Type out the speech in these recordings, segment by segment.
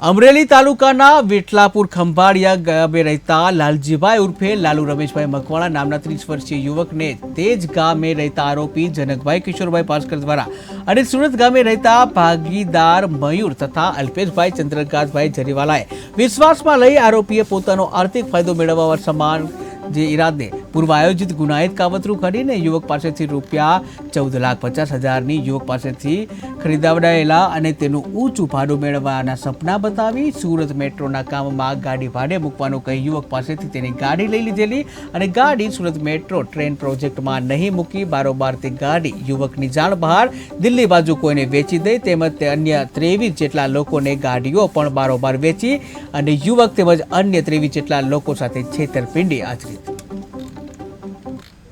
અમરેલી તાલુકાના વેટલાપુર ખંભાળિયા ગામે રહેતા લાલજીભાઈ ઉર્ફે લાલુ રમેશભાઈ મકવાણા નામના ત્રીસ વર્ષીય યુવકને તે જ ગામે રહેતા આરોપી જનકભાઈ કિશોરભાઈ પાસકર દ્વારા અને સુરત ગામે રહેતા ભાગીદાર મયુર તથા અલ્પેશભાઈ ચંદ્રકાંતભાઈ જરીવાલાએ વિશ્વાસમાં લઈ આરોપીએ પોતાનો આર્થિક ફાયદો મેળવવા સમાન જે ઈરાદે પૂર્વ આયોજિત ગુનાહિત કાવતરું કરીને યુવક પાસેથી રૂપિયા ચૌદ લાખ પચાસ હજારની યુવક પાસેથી ખરીદાવડાયેલા અને તેનું ઊંચું ભાડું મેળવવાના સપના બતાવી સુરત મેટ્રોના કામમાં ગાડી ભાડે મૂકવાનું કહી યુવક પાસેથી તેની ગાડી લઈ લીધેલી અને ગાડી સુરત મેટ્રો ટ્રેન પ્રોજેક્ટમાં નહીં મૂકી બારોબાર તે ગાડી યુવકની જાણ બહાર દિલ્હી બાજુ કોઈને વેચી દઈ તેમજ તે અન્ય ત્રેવીસ જેટલા લોકોને ગાડીઓ પણ બારોબાર વેચી અને યુવક તેમજ અન્ય ત્રેવીસ જેટલા લોકો સાથે છેતરપિંડી આચરી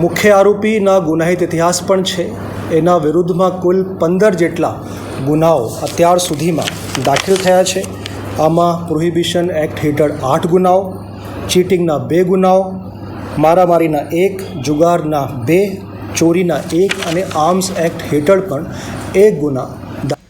મુખ્ય આરોપીના ગુનાહિત ઇતિહાસ પણ છે. એના વિરુદ્ધમાં કુલ પંદર જેટલા ગુનાઓ અત્યાર સુધીમાં દાખલ થયા છે. આમાં પ્રોહિબિશન એક્ટ હેઠળ આઠ ગુનાઓ, ચીટિંગના બે ગુનાઓ, મારામારીના એક, જુગારના બે, ચોરીના એક અને આર્મ્સ એક્ટ હેઠળ પણ એક ગુના